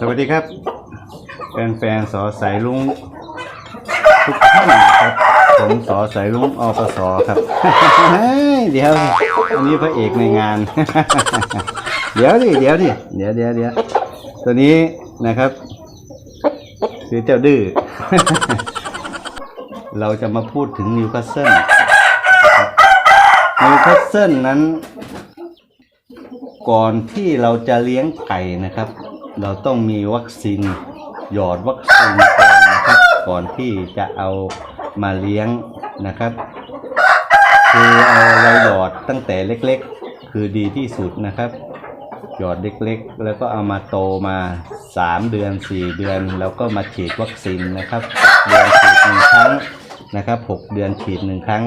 สวัสดีครับแฟนๆสอสายลุงทุกท่านครับผมสอสายลุงอปสครับเฮ้ยเดี๋ยวอันนี้พระเอกในงาน เดี๋ยวดิเดี๋ยวดิเดี๋ยวเดี๋ยวเดี๋ยวตัวนี้นะครับคือเจ้าดื้อเราจะมาพูดถึงนิวคาสเซิลนิวคาสเซิลนั้น ก่อนที่เราจะเลี้ยงไก่นะครับ เราต้องมีวัคซีนหยอดวัคซีนก่อนนะครับก่อนที่จะเอามาเลี้ยงนะครับ คือเอาเราหยอดตั้งแต่เล็กๆ คือดีที่สุดนะครับ หยอดเล็กๆ แล้วก็เอามาโตมา 3 เดือน 4 เดือน แล้วก็มาฉีดวัคซีนนะครับเดือนฉีดหนึ่งครั้งนะครับ 6 เดือนฉีดหนึ่งครั้ง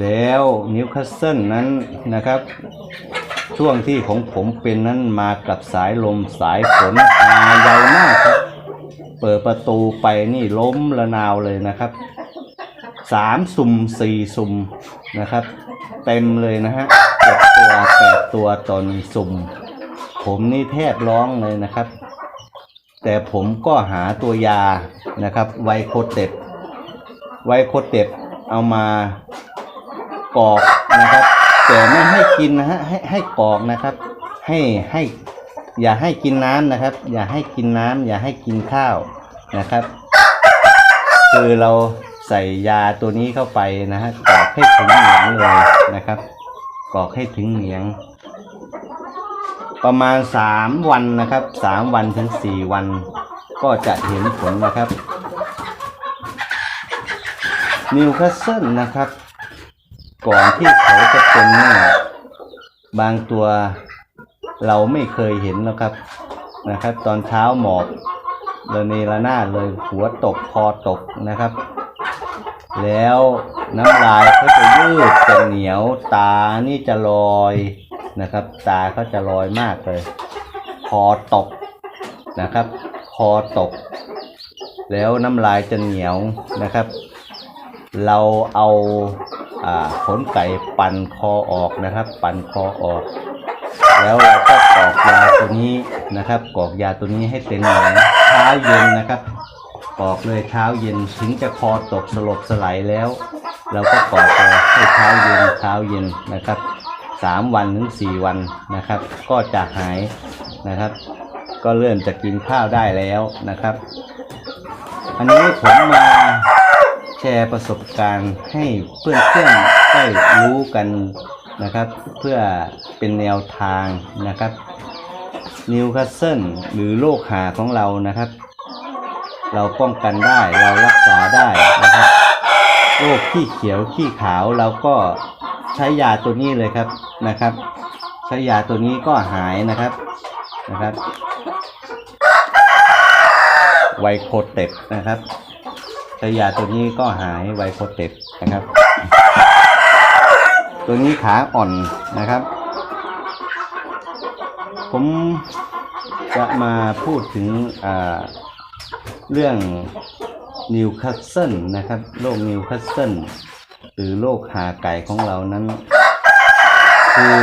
แล้วนิวคาสเซิลนั้นนะครับ ช่วงที่ของผมเป็นนั้นมากับสายลมสายฝนมายาวมากครับ เปิดประตูไปนี่ล้มระนาวเลยนะครับสามสุ่มสี่สุ่มนะครับ เต็มเลยนะฮะเจ็ดตัวแปดตัวตอนสุ่มผมนี่แทบร้องเลยนะครับ แต่ผมก็หาตัวยานะครับ ไวโคเต็บไวโคเต็บเอามากรอกนะครับ แต่ไม่ให้กินนะฮะให้ให้กรอกนะครับ ให้ให้ อย่าให้กินน้ำนะครับ อย่าให้กินน้ำอย่าให้กินข้าวนะครับ คือเราใส่ยาตัวนี้เข้าไปนะฮะกรอกให้ถึงเหนียงเลยนะครับกรอกให้ถึงเหนียง ประมาณสามวันนะครับสามวันถึงสี่วัน ก็จะเห็นผลนะครับนิวคาสเซิลนะครับ ก่อนที่เขาจะเป็นเนี่ยบางตัวเราไม่เคยเห็นนะครับนะครับ ตอนเช้าหมอบระเนระนาเลยหัวตกคอตกนะครับ แล้วน้ำลายเขาจะยืดจะเหนียวตานี่จะลอยนะครับ ตาเขาจะลอยมากเลย คอตกนะครับ คอตก แล้วน้ำลายจะเหนียวนะครับ เราเอา ขนไก่ปั่นคอออกนะครับ ปั่นคอออก แล้วเราก็กรอกยาตัวนี้นะครับกรอกยาตัวนี้ให้เต็มหนียวเช้าเย็นนะครับกรอกเลยเช้าเย็นถึงจะคอตกสลบสลายแล้ว เราก็กรอกไปให้เช้าเย็นเช้าเย็นนะครับสามวันถึงสี่วันนะครับ ก็จะหายนะครับ ก็เริ่มจะกินข้าวได้แล้วนะครับ อันนี้ผมมา แชร์ประสบการณ์ให้เพื่อนๆได้รู้กันนะครับ เพื่อเป็นแนวทางนะครับนิวคาสเซิลหรือโรคหาของเรานะครับ เราป้องกันได้เรารักษาได้นะครับโรคขี้เขียวขี้ขาวเราก็ใช้ยาตัวนี้เลยครับนะครับ ใช้ยาตัวนี้ก็หายนะครับนะครับไวโคเต็ปนะครับ ใช้ยาตัวนี้ก็หายไวโคเต็ปนะครับ ตัวนี้ขาอ่อนนะครับ ผมจะมาพูดถึงเรื่องนิวคาสเซิลนะครับโรคนิวคาสเซิลหรือโรคหาไก่ของเรานั้น คือ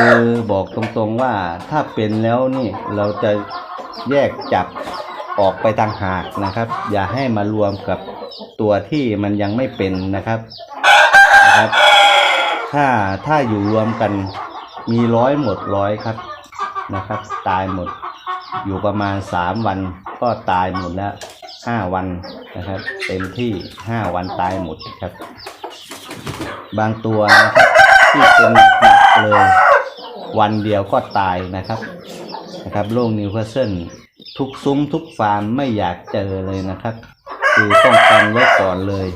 บอกตรงๆว่าถ้าเป็นแล้วนี่เราจะแยกจับออกไปต่างหากนะครับ อย่าให้มารวมกับ ตัวที่มันยังไม่เป็นนะครับนะครับ ถ้าถ้าอยู่รวมกันมีร้อยหมดร้อยครับนะครับ ตายหมดอยู่ประมาณสามวันก็ตายหมดแล้วห้าวันนะครับ เต็มที่ห้าวันตายหมดครับ บางตัวนะครับที่เป็นหนักเลยวันเดียวก็ตายนะครับนะครับโรคนิวคาสเซิลทุกซุ้มทุกฟาร์มไม่อยากเจอเลยนะครับ คือป้องกันไว้ก่อนเลย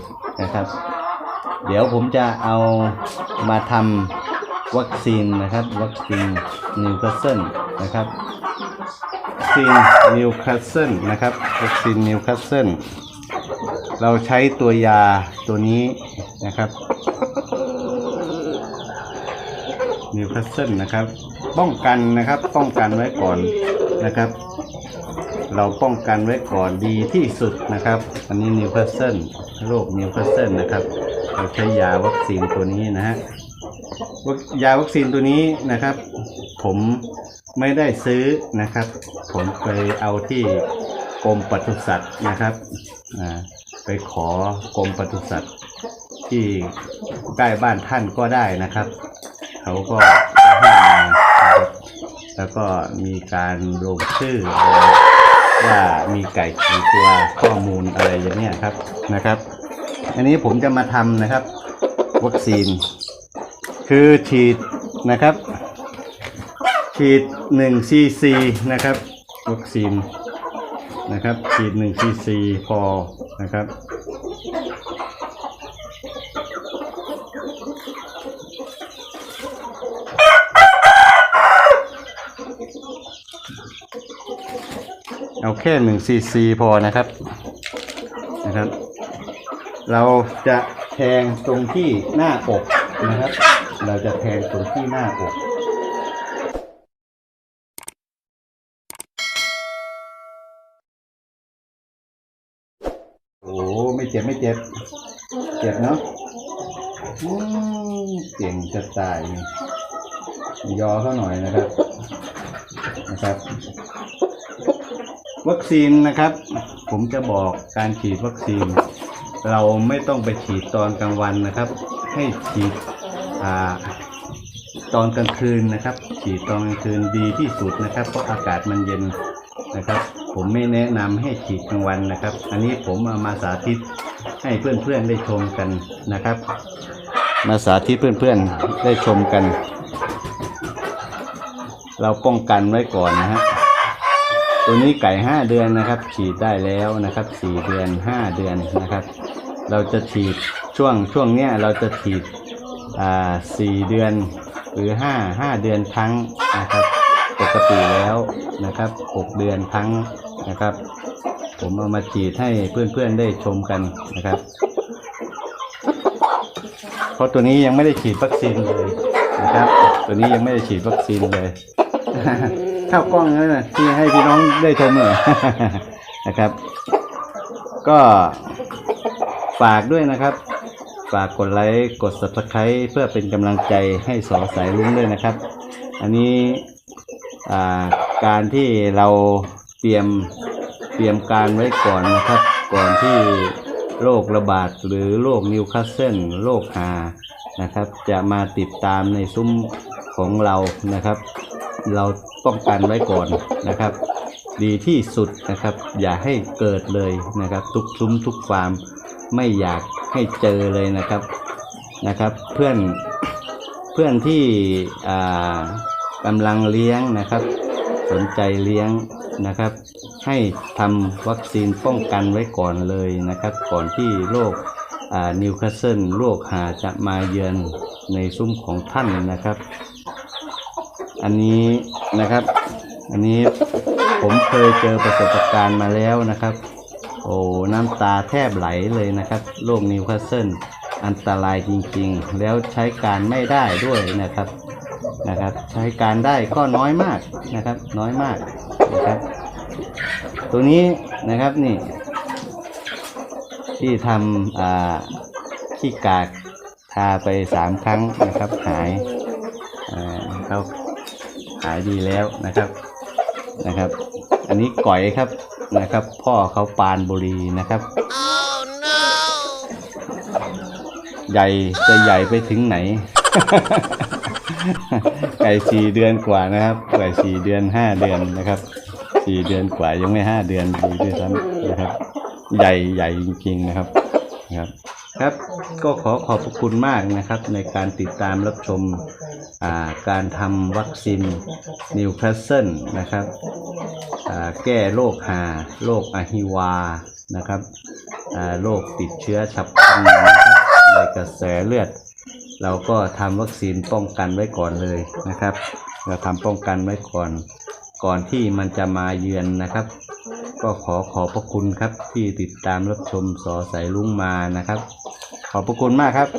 นะครับ เดี๋ยวผมจะเอามาทำวัคซีนนะครับ วัคซีนนิวคาสเซิลนะครับวัคซีนนิวคาสเซิลนะครับวัคซีนนิวคาสเซิลเราใช้ตัวยาตัวนี้นะครับนิวคาสเซิลนะครับ ป้องกันนะครับ ป้องกันไว้ก่อนนะครับ เราป้องกันไว้ก่อนดีที่สุดนะครับ อันนี้นิวคาสเซิลโรคนิวคาสเซิลนะครับเราใช้ยาวัคซีนตัวนี้นะฮะวัคยาวัคซีนตัวนี้นะครับ ผมไม่ได้ซื้อนะครับ ผมไปเอาที่กรมปศุสัตว์นะครับไปขอกรมปศุสัตว์ที่ใกล้บ้านท่านก็ได้นะครับ เขาก็ให้มาครับแล้วก็มีการลงชื่อ ว่ามีไก่กี่ตัวข้อมูลอะไรอย่างเนี้ยครับนะครับ อันนี้ผมจะมาทำนะครับ วัคซีน คือฉีดนะครับ ฉีด1ซีซีนะครับ วัคซีนนะครับ ฉีด1ซีซีพอนะครับ เอาแค่1ซีซีพอนะครับนะครับ เราจะแทงตรงที่หน้าอกนะครับ เราจะแทงตรงที่หน้าอกโอ้ไม่เจ็บไม่เจ็บ เจ็บเนาะอืมเก่งจะตายยอเขาหน่อยนะครับ นะครับ วัคซีนนะครับ ผมจะบอกการฉีดวัคซีน เราไม่ต้องไปฉีดตอนกลางวันนะครับ ให้ฉีดตอนกลางคืนนะครับ ฉีดตอนกลางคืนดีที่สุดนะครับ เพราะอากาศมันเย็นนะครับ ผมไม่แนะนำให้ฉีดกลางวันนะครับ อันนี้ผมเอามาสาธิตให้เพื่อนๆได้ชมกันนะครับ มาสาธิตเพื่อนๆได้ชมกัน เราป้องกันไว้ก่อนนะฮะ ตัวนี้ไก่ห้าเดือนนะครับ ฉีดได้แล้วนะครับสี่เดือนห้าเดือนนะครับ เราจะฉีดช่วงช่วงเนี้ยเราจะฉีดอ่าสี่เดือนหรือห้าห้าเดือนครั้งนะครับ ปกติแล้วนะครับหกเดือนครั้งนะครับ ผมเอามาฉีดให้เพื่อนๆได้ชมกันนะครับ เพราะตัวนี้ยังไม่ได้ฉีดวัคซีนเลยนะครับ ตัวนี้ยังไม่ได้ฉีดวัคซีนเลย ข้ากล้องนั่นนะที่ให้พี่น้องได้ชมเลย นะครับ ก็ฝากด้วยนะครับ ฝากกดไลค์กด subscribe เพื่อเป็นกำลังใจให้สอสายลุ้งด้วยนะครับ อันนี้การที่เราเตรียมเตรียมการไว้ก่อนนะครับ ก่อนที่โรคระบาดหรือโรคนิวคาสเซิลโรคหานะครับ จะมาติดตามในซุ้มของเรานะครับ เราป้องกันไว้ก่อนนะครับ ดีที่สุดนะครับ อย่าให้เกิดเลยนะครับ ทุกซุ้มทุกฟาร์มไม่อยากให้เจอเลยนะครับนะครับ เพื่อนเพื่อนที่กำลังเลี้ยงนะครับ สนใจเลี้ยงนะครับ ให้ทำวัคซีนป้องกันไว้ก่อนเลยนะครับ ก่อนที่โรคนิวคาสเซิลโรคหาจะมาเยือนในซุ้มของท่านนะครับ อันนี้นะครับ อันนี้ผมเคยเจอประสบการณ์มาแล้วนะครับ โอ้น้ำตาแทบไหลเลยนะครับโรคนิวคาสเซิลอันตรายจริงๆ แล้วใช้การไม่ได้ด้วยนะครับนะครับ ใช้การได้ก็น้อยมากนะครับ น้อยมากนะครับ ตัวนี้นะครับนี่ ที่ทำอ่าขี้กากทาไปสามครั้งนะครับหายอ่าเขา หายดีแล้วนะครับนะครับ อันนี้ก่อยครับนะครับ พ่อเขาปานบุรีนะครับใหญ่จะใหญ่ไปถึงไหน ไก่สี่เดือนกว่านะครับไก่สี่เดือนห้าเดือนนะครับสี่เดือนกว่ายังไม่ห้าเดือนดีด้วยซ้ำนะครับ ใหญ่ใหญ่จริงๆนะครับนะครับ ครับก็ขอขอบพระคุณมากนะครับในการติดตามรับชมอ่า การทำวัคซีนนิวคาสเซิลนะครับแก้โรคหาโรคอะฮิวานะครับโรคติดเชื้อฉับพลันในกระแสเลือด เราก็ทำวัคซีนป้องกันไว้ก่อนเลยนะครับ เราทำป้องกันไว้ก่อน ก่อนที่มันจะมาเยือนนะครับ ก็ขอขอบพระคุณครับที่ติดตามรับชมสอสายลุงมานะครับ ขอบพระคุณมากครับ